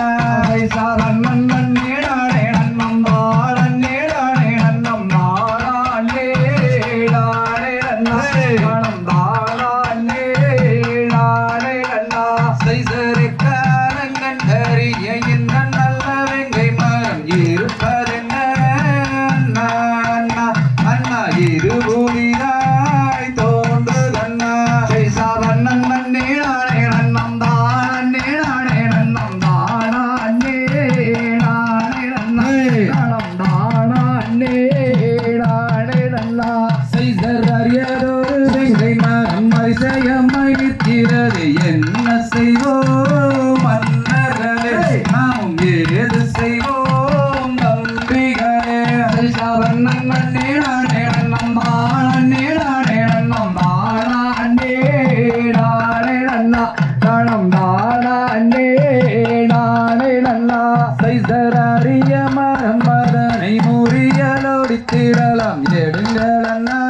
இருபுலியாய் செய்தர் அறிய மரம் மதனை முறியலோடித்திடலாம். எடுங்கள் அண்ணா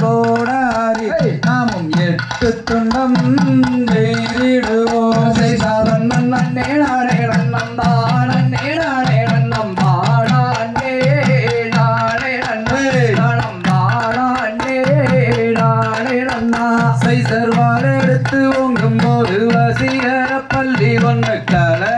கோடாரி நாமும் எட்டு துண்டம் செய்திடுவோம் சைசர் வால் எடுத்து ஓங்கும் போது பள்ளி ஒன்று கல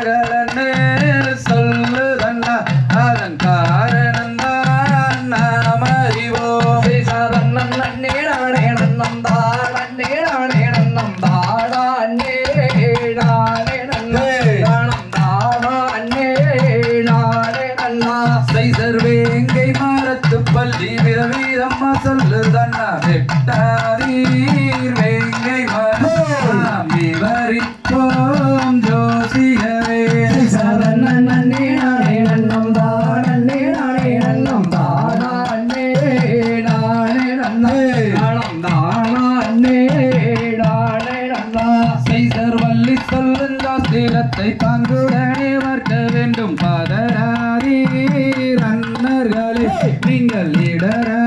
சொல்லும் பங்குடனே வர்க்க வேண்டும். பதராதீர் அன்னர்களே நீங்கள் இடரா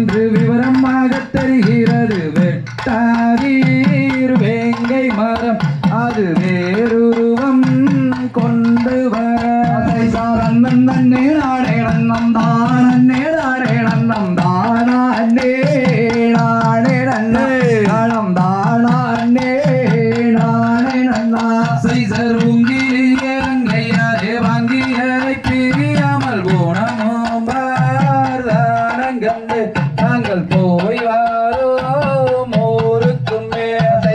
என்று விவரமாக தெரிகிறது. வெட்டாதீர் வேங்கை மரம் அது வேறு பார்தானங்கண்டு நாங்கள் போய் வாரோம் ஊருக்கும் மேலை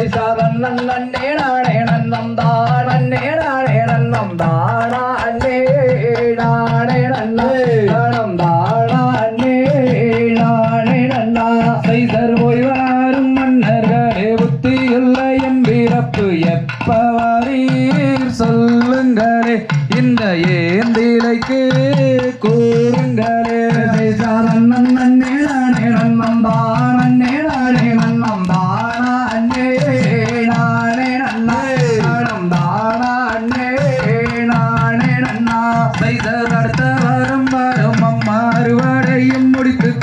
சைசர் போய் வாரும் மன்னர்களே புத்தியுள்ள என் பிறப்பு எப்பவரீர் சொல்லுங்களே இந்த ஏந்திலைக்கு கூறுங்களே சைசர் அடுத்த வாரம் வரும் அம்மா அறுவடையும்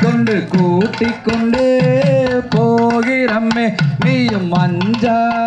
கொண்டு கூட்டிக் கொண்டு போகிறம்மே நீயும் அஞ்சாதே